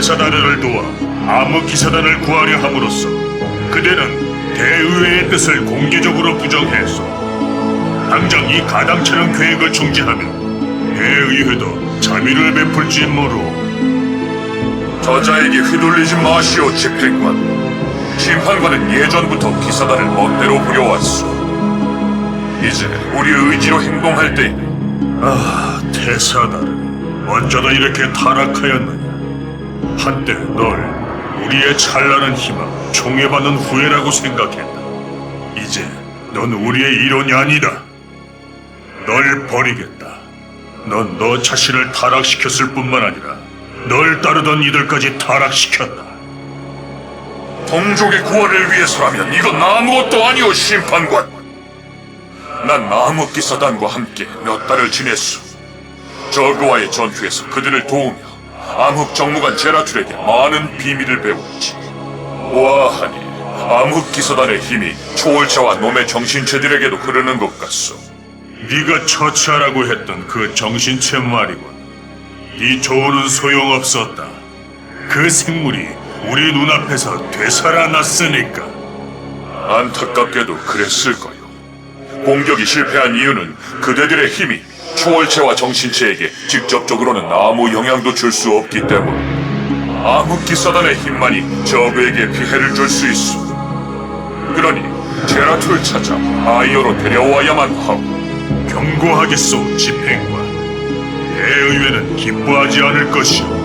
테사다르를 도와 암흑 기사단을 구하려 함으로써 그대는 대의회의 뜻을 공개적으로 부정했소. 당장 이 가당찮은 계획을 중지하면 대의회도 자비를 베풀지 모르오. 저자에게 휘둘리지 마시오, 집행관. 심판관은 예전부터 기사단을 멋대로 부려왔소. 이제 우리의 의지로 행동할 때에 아, 테사다르. 언제나 이렇게 타락하였느냐? 한때 널 우리의 찬란한 희망, 총애받는 후예라고 생각했다. 이제 넌 우리의 일원이 아니다. 널 버리겠다. 넌 너 자신을 타락시켰을 뿐만 아니라 널 따르던 이들까지 타락시켰다. 동족의 구원을 위해서라면 이건 아무것도 아니오, 심판관. 난 암흑 기사단과 함께 몇 달을 지냈소. 저그와의 전투에서 그들을 도우며 암흑 정무관 제라툴에게 많은 비밀을 배웠지. 와하니 암흑 기사단의 힘이 초월체와 놈의 정신체들에게도 흐르는 것 같소. 네가 처치하라고 했던 그 정신체 말이군. 네 조언은 소용없었다. 그 생물이 우리 눈앞에서 되살아났으니까. 안타깝게도 그랬을 거요. 공격이 실패한 이유는 그대들의 힘이 초월체와 정신체에게 직접적으로는 아무 영향도 줄 수 없기 때문. 암흑기 사단의 힘만이 저그에게 피해를 줄 수 있어. 그러니 제라툴을 찾아 아이어로 데려와야만 하고. 경고하겠소, 집행관. 대의회는 기뻐하지 않을 것이오.